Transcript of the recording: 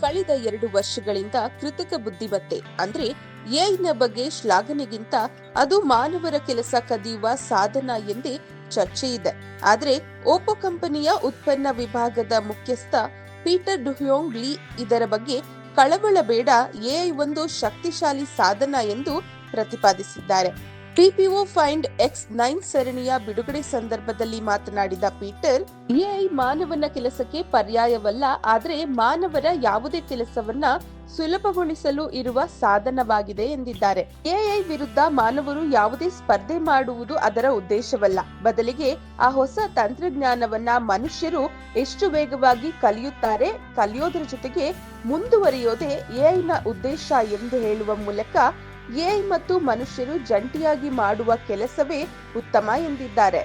ಕಳೆದ ಎರಡು ವರ್ಷಗಳಿಂದ ಕೃತಕ ಬುದ್ಧಿಮತ್ತೆ, ಅಂದ್ರೆ ಎಐನ ಬಗ್ಗೆ ಶ್ಲಾಘನೆಗಿಂತ ಅದು ಮಾನವರ ಕೆಲಸ ಕದಿಯುವ ಸಾಧನ ಎಂದೇ ಚರ್ಚೆ ಇದೆ. ಆದ್ರೆ ಓಪೋ ಕಂಪನಿಯ ಉತ್ಪನ್ನ ವಿಭಾಗದ ಮುಖ್ಯಸ್ಥ ಪೀಟರ್ ಡುಹ್ಯೋಂಗ್ ಲೀ ಇದರ ಬಗ್ಗೆ ಕಳವಳ ಬೇಡ, ಎಐ ಒಂದು ಶಕ್ತಿಶಾಲಿ ಸಾಧನ ಎಂದು ಪ್ರತಿಪಾದಿಸಿದ್ದಾರೆ. ಪಿಪಿಒ ಫೈಂಡ್ ಎಕ್ಸ್ ನೈನ್ ಸರಣಿಯ ಬಿಡುಗಡೆ ಸಂದರ್ಭದಲ್ಲಿ ಮಾತನಾಡಿದ ಪೀಟರ್, ಎಐ ಮಾನವನ ಕೆಲಸಕ್ಕೆ ಪರ್ಯಾಯವಲ್ಲ, ಆದರೆ ಮಾನವರ ಯಾವುದೇ ಕೆಲಸವನ್ನ ಸುಲಭಗೊಳಿಸಲು ಇರುವ ಸಾಧನವಾಗಿದೆ ಎಂದಿದ್ದಾರೆ. ಎಐ ವಿರುದ್ಧ ಮಾನವರು ಯಾವುದೇ ಸ್ಪರ್ಧೆ ಮಾಡುವುದು ಅದರ ಉದ್ದೇಶವಲ್ಲ. ಬದಲಿಗೆ ಆ ಹೊಸ ತಂತ್ರಜ್ಞಾನವನ್ನ ಮನುಷ್ಯರು ಎಷ್ಟು ವೇಗವಾಗಿ ಕಲಿಯುತ್ತಾರೆ, ಕಲಿಯೋದರ ಜೊತೆಗೆ ಮುಂದುವರಿಯೋದೇ ಎಐನ ಉದ್ದೇಶ ಎಂದು ಹೇಳುವ ಮೂಲಕ ಎಐ ಮತ್ತು ಮನುಷ್ಯರು ಜಂಟಿಯಾಗಿ ಮಾಡುವ ಕೆಲಸವೇ ಉತ್ತಮ ಎಂದಿದ್ದಾರೆ.